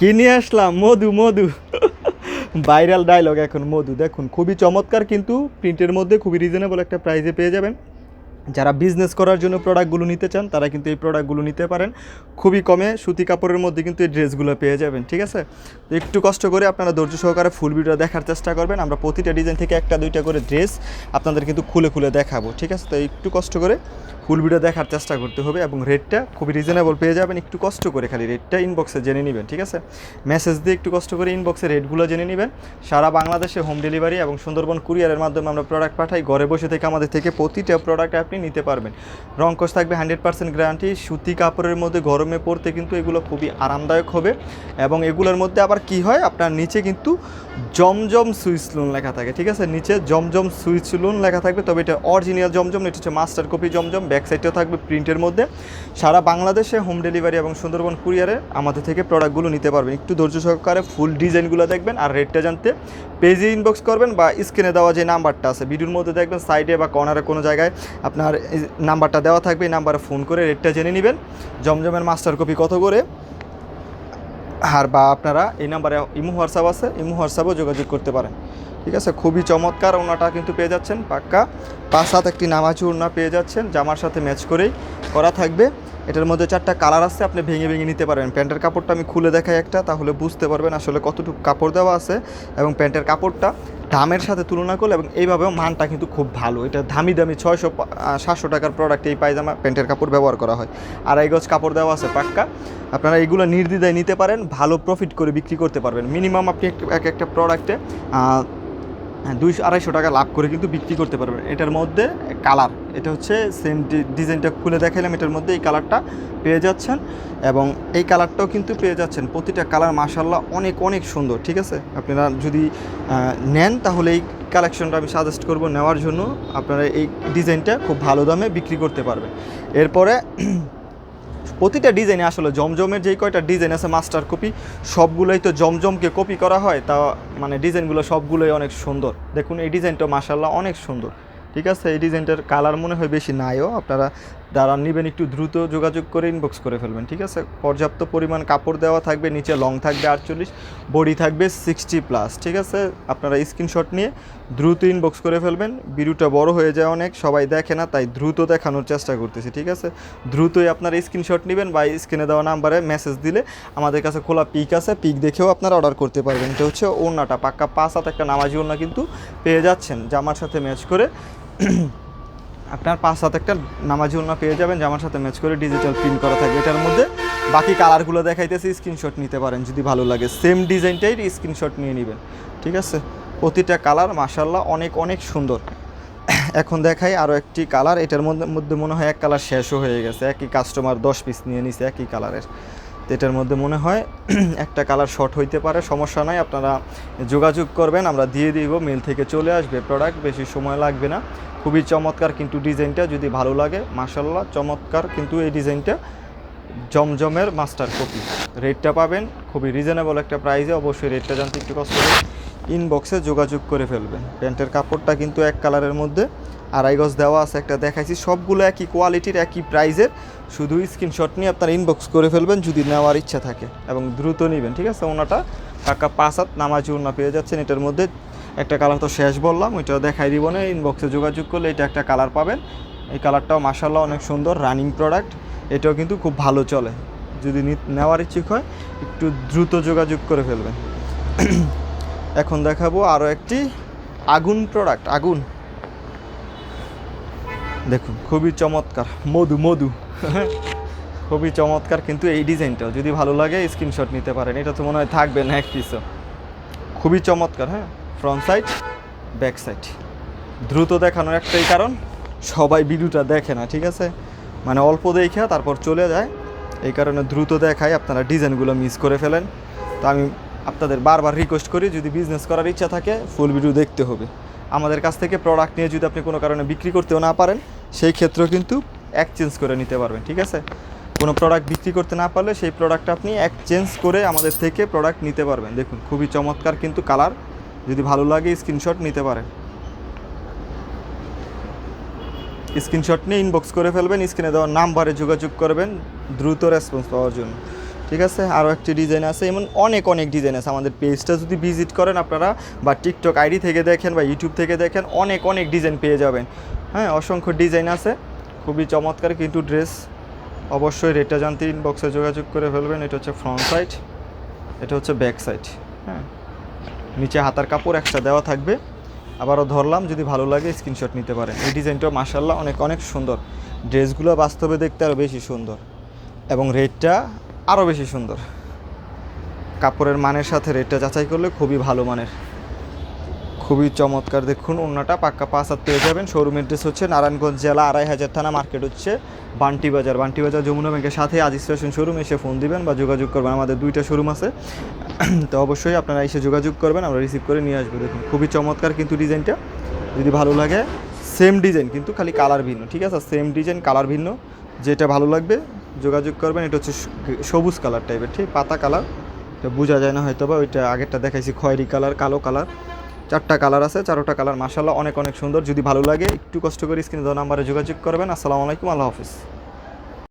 কি নিয়ে আসলাম? মধু মধু। Viral dialogue এখন, মধু। দেখুন, খুবই চমৎকার কিন্তু প্রিন্টের মধ্যে খুবই রিজনেবল একটা প্রাইসে পেয়ে যাবেন। যারা বিজনেস করার জন্য প্রোডাক্টগুলো নিতে চান, তারা কিন্তু এই প্রোডাক্টগুলো নিতে পারেন। খুবই কমে সুতি কাপড়ের মধ্যে কিন্তু এই ড্রেসগুলো পেয়ে যাবেন, ঠিক আছে? তো একটু কষ্ট করে আপনারা ধৈর্য সহকারে ফুল ভিডিও দেখার চেষ্টা করবেন। আমরা প্রতিটা ডিজাইন থেকে একটা, দুইটা করে ড্রেস আপনাদের কিন্তু খুলে খুলে দেখাবো, ঠিক আছে? তো একটু কষ্ট করে ফুল ভিডিও দেখার চেষ্টা করতে হবে এবং রেটটা খুবই রিজনেবল পেয়ে যাবেন। একটু কষ্ট করে খালি রেটটা ইনবক্সে জেনে নেবেন, ঠিক আছে? মেসেজ দিয়ে একটু কষ্ট করে ইনবক্সে রেটগুলো জেনে নেবেন। সারা বাংলাদেশে হোম ডেলিভারি এবং সুন্দরবন কুরিয়ারের মাধ্যমে আমরা প্রোডাক্ট পাঠাই। ঘরে বসে থেকে আমাদের থেকে প্রতিটা প্রোডাক্ট আপনি নিতে পারবেন। রংকশ থাকবে হান্ড্রেড পার্সেন্ট গ্যারান্টি সুতি কাপড়ের মধ্যে গরমে পড়তে কিন্তু এগুলো খুবই আরামদায়ক হবে। এবং এগুলোর মধ্যে আবার কি হয়? আপনার নিচে কিন্তু জমজম সুইচ লুন লেখা থাকে, ঠিক আছে? নিচে জমজম সুইচ লুন লেখা থাকবে, তবে এটা অরিজিনাল জমজম, এটা হচ্ছে মাস্টার কপি জমজম ব্যাক সাইডেও থাকবে প্রিন্টের মধ্যে। সারা বাংলাদেশে হোম ডেলিভারি এবং সুন্দরবন কুরিয়ারে আমাদের থেকে প্রোডাক্টগুলো নিতে পারবেন। একটু ধৈর্য সহকারে ফুল ডিজাইনগুলো দেখবেন আর রেটটা জানতে পেজে ইনবক্স করবেন বা স্ক্রিনে দেওয়া যে নাম্বারটা আছে, ভিডিওর মধ্যে দেখবেন সাইডে বা কর্নারে কোনো জায়গায় আপনার নাম্বারটা দেওয়া থাকবে, এই নাম্বারে ফোন করে রেটটা জেনে নেবেন। জমজমের মাস্টার কপি কত করে? আর বা আপনারা এই নাম্বারে ইমো হোয়াটসঅ্যাপ আছে, ইমো হোয়াটসঅ্যাপেও যোগাযোগ করতে পারেন। ঠিক আছে? খুবই চমৎকার ওনাটা কিন্তু পেয়ে যাচ্ছেন, পাক্কা। পাঁচ সাত একটি নামাজি ওড়না পেয়ে যাচ্ছেন, জামার সাথে ম্যাচ করেই করা থাকবে। এটার মধ্যে চারটা কালার আছে, আপনি ভেঙে ভেঙে নিতে পারবেন। প্যান্টের কাপড়টা আমি খুলে দেখাই একটা, তাহলে বুঝতে পারবেন আসলে কতটুকু কাপড় দেওয়া আছে এবং প্যান্টের কাপড়টা দামের সাথে তুলনা করলে এবং এইভাবেও মানটা কিন্তু খুব ভালো। এটা দামি দামি ছয়শো সাতশো টাকার প্রোডাক্ট এই পায়জামা প্যান্টের কাপড় ব্যবহার করা হয়। আড়াই গজ কাপড় দেওয়া আছে, পাক্কা। আপনারা এইগুলো নির্দ্বিধায় নিতে পারেন, ভালো প্রফিট করে বিক্রি করতে পারবেন। মিনিমাম আপনি এক একটা প্রোডাক্টে হ্যাঁ দুইশো আড়াইশো টাকা লাভ করে কিন্তু বিক্রি করতে পারবেন। এটার মধ্যে কালার, এটা হচ্ছে সেম ডিজাইনটা খুলে দেখাইলাম, এটার মধ্যে এই কালারটা পেয়ে যাচ্ছেন এবং এই কালারটাও কিন্তু পেয়ে যাচ্ছেন। প্রতিটা কালার মাসাল্লাহ অনেক অনেক সুন্দর, ঠিক আছে? আপনারা যদি নেন তাহলে এই কালেকশনটা আমি সাজেস্ট করব নেওয়ার জন্য। আপনারা এই ডিজাইনটা খুব ভালো দামে বিক্রি করতে পারবেন। এরপরে প্রতিটা ডিজাইনে আসলে জমজমের যেই কয়টা ডিজাইন আছে মাস্টার কপি সবগুলোই তো জমজমকে কপি করা হয়, তা মানে ডিজাইনগুলো সবগুলোই অনেক সুন্দর। দেখুন, এই ডিজাইনটা মাসাল্লাহ অনেক সুন্দর। ঠিক আছে, এই ডিজাইনটার কালার মনে হয় বেশি নাইও আপনারা যারা নেবেন, একটু দ্রুত যোগাযোগ করে ইনবক্স করে ফেলবেন, ঠিক আছে? পর্যাপ্ত পরিমাণ কাপড় দেওয়া থাকবে, নিচে লং থাকবে আটচল্লিশ, বডি থাকবে সিক্সটি প্লাস ঠিক আছে? আপনারা স্ক্রিনশট নিয়ে দ্রুত ইনবক্স করে ফেলবেন। ভিডিওটা বড় হয়ে যায় অনেক, সবাই দেখে না, তাই দ্রুত দেখানোর চেষ্টা করতেছি, ঠিক আছে? দ্রুতই আপনারা স্ক্রিনশট নেবেন, বা স্ক্রিনে দেওয়া নাম্বারে মেসেজ দিলে আমাদের কাছে খোলা পিক আছে পিক দেখেও আপনারা অর্ডার করতে পারবেন। এটা হচ্ছে ওড়নাটা, পাক্কা পাঁচ হাত একটা নামাজি ওড়না কিন্তু পেয়ে যাচ্ছেন, জামার সাথে ম্যাচ করে। আপনার পাঁচ হাত একটা নামাজি ওড়না পেয়ে যাবেন জামার সাথে ম্যাচ করে ডিজিটাল প্রিন্ট করা থাকবে। এটার মধ্যে বাকি কালারগুলো দেখাইতেছি স্ক্রিনশট নিতে পারেন যদি ভালো লাগে। সেম ডিজাইনটাই স্ক্রিনশট নিয়ে নেবেন, ঠিক আছে? প্রতিটা কালার মাসাল্লাহ অনেক অনেক সুন্দর। এখন দেখাই আরও একটি কালার এটার মধ্যে মধ্যে মনে হয় এক কালার শেষও হয়ে গেছে। একই কাস্টমার দশ পিস নিয়ে নিছে, একই কালারের তো এটার মধ্যে মনে হয় একটা কালার শর্ট হইতে পারে, সমস্যা নাই, আপনারা যোগাযোগ করবেন, আমরা দিয়ে দিব মেল থেকে চলে আসবে প্রোডাক্ট বেশি সময় লাগবে না। খুবই চমৎকার কিন্তু ডিজাইনটা যদি ভালো লাগে মাসাল্লাহ চমৎকার কিন্তু এই ডিজাইনটা জমজমের মাস্টার কপি রেটটা পাবেন, খুবই রিজনেবল একটা প্রাইসে অবশ্যই রেটটা জানতে একটু কষ্ট করে ইনবক্সে যোগাযোগ করে ফেলবেন। প্যান্টের কাপড়টা কিন্তু এক কালারের মধ্যে, আড়াই গজ দেওয়া আছে একটা দেখাইছি, সবগুলো একই কোয়ালিটির একই প্রাইজের শুধু স্ক্রিনশট নিয়ে আপনার ইনবক্স করে ফেলবেন, যদি নেওয়ার ইচ্ছা থাকে, এবং দ্রুত নেবেন, ঠিক আছে? ওনাটা টাকা পাঁচ হাত নামাজি ওনা পেয়ে যাচ্ছেন, এটার মধ্যে একটা কালার তো শেষ বললাম ওইটা দেখাই দিব না ইনবক্সে যোগাযোগ করলে এটা একটা কালার পাবেন। এই কালারটাও মাসাল্লাহ অনেক সুন্দর রানিং প্রোডাক্ট এটাও কিন্তু খুব ভালো চলে। যদি নেওয়ার ইচ্ছুক হয়, একটু দ্রুত যোগাযোগ করে ফেলবেন। এখন দেখাবো আরও একটি আগুন প্রোডাক্ট আগুন। দেখুন, খুবই চমৎকার, মধু মধু। খুবই চমৎকার কিন্তু এই ডিজাইনটাও, যদি ভালো লাগে স্ক্রিনশট নিতে পারেন, এটা তো মনে হয় থাকবে না এক পিসও খুবই চমৎকার হ্যাঁ? ফ্রন্ট সাইড ব্যাক সাইড দ্রুত দেখানোর একটাই কারণ, সবাই ভিডিওটা দেখে না, ঠিক আছে? মানে অল্প দেখে তারপর চলে যায়। এই কারণে দ্রুত দেখায় আপনারা ডিজাইনগুলো মিস করে ফেলেন। তো আমি আপনাদের বারবার রিকোয়েস্ট করি, যদি বিজনেস করার ইচ্ছা থাকে ফুল ভিডিও দেখতে হবে। আমাদের কাছ থেকে প্রোডাক্ট নিয়ে যদি আপনি কোনো কারণে বিক্রি করতেও না পারেন, সেই ক্ষেত্রেও কিন্তু এক্সচেঞ্জ করে নিতে পারবেন, ঠিক আছে? কোনো প্রোডাক্ট বিক্রি করতে না পারলে, সেই প্রোডাক্ট আপনি এক্সচেঞ্জ করে আমাদের থেকে প্রোডাক্ট নিতে পারবেন। দেখুন, খুবই চমৎকার কিন্তু কালার যদি ভালো লাগে স্ক্রিনশট নিতে পারেন স্ক্রিনশট নিয়ে ইনবক্স করে ফেলবেন স্ক্রিনে দেওয়া নাম্বারে যোগাযোগ করবেন, দ্রুত রেসপন্স পাওয়ার জন্য। ঠিক আছে? আরও একটি ডিজাইন আছে, এমন অনেক অনেক ডিজাইন আছে। আমাদের পেজটা যদি ভিজিট করেন আপনারা, বা টিকটক আইডি থেকে দেখেন, বা ইউটিউব থেকে দেখেন, অনেক অনেক ডিজাইন পেয়ে যাবেন। হ্যাঁ অসংখ্য ডিজাইন আছে। খুবই চমৎকার কিন্তু ড্রেস অবশ্যই রেটটা জানতে ইনবক্সে যোগাযোগ করে ফেলবেন। এটা হচ্ছে ফ্রন্ট সাইড এটা হচ্ছে ব্যাক সাইড হ্যাঁ। নিচে হাতার কাপড় একটা দেওয়া থাকবে। আবারও ধরলাম, যদি ভালো লাগে স্ক্রিনশট নিতে পারেন। এই ডিজাইনটা মাসাল্লাহ অনেক অনেক সুন্দর। ড্রেসগুলো বাস্তবে দেখতে আরও বেশি সুন্দর। এবং রেটটা আরও বেশি সুন্দর। কাপড়ের মানের সাথে রেটটা যাচাই করলে খুবই ভালো মানের। খুবই চমৎকার। দেখুন অন্যটা পাক্কা পাঁচ হাত পেয়ে যাবেন। শোরুম অ্যাড্রেস হচ্ছে নারায়ণগঞ্জ জেলা, আড়াই হাজার থানা মার্কেট হচ্ছে বান্টি বাজার বান্টি বাজার যমুনা ব্যাংকের সাথে আজিজ ফ্যাশন শোরুম এসে ফোন দিবেন বা যোগাযোগ করবেন। আমাদের দুইটা শোরুম আছে। তো অবশ্যই আপনারা এসে যোগাযোগ করবেন, আমরা রিসিভ করে নিয়ে আসব। দেখুন, খুবই চমৎকার কিন্তু ডিজাইনটা যদি ভালো লাগে সেম ডিজাইন কিন্তু খালি কালার ভিন্ন, ঠিক আছে? সেম ডিজাইন কালার ভিন্ন। যেটা ভালো লাগবে, যোগাযোগ করবেন। এটা হচ্ছে সবুজ কালার টাইপের ঠিক? পাতা কালার এটা বোঝা যায় না হয়তো বা ওইটা আগেরটা দেখাইছি, খয়েরি কালার কালো কালার চারটা কালার আছে, চারোটা কালার মাসাল্লাহ অনেক অনেক সুন্দর। যদি ভালো লাগে, একটু কষ্ট করে স্ক্রিনে দেওয়া নাম্বারে যোগাযোগ করবেন। আসসালামু আলাইকুম, আল্লাহ হাফিজ।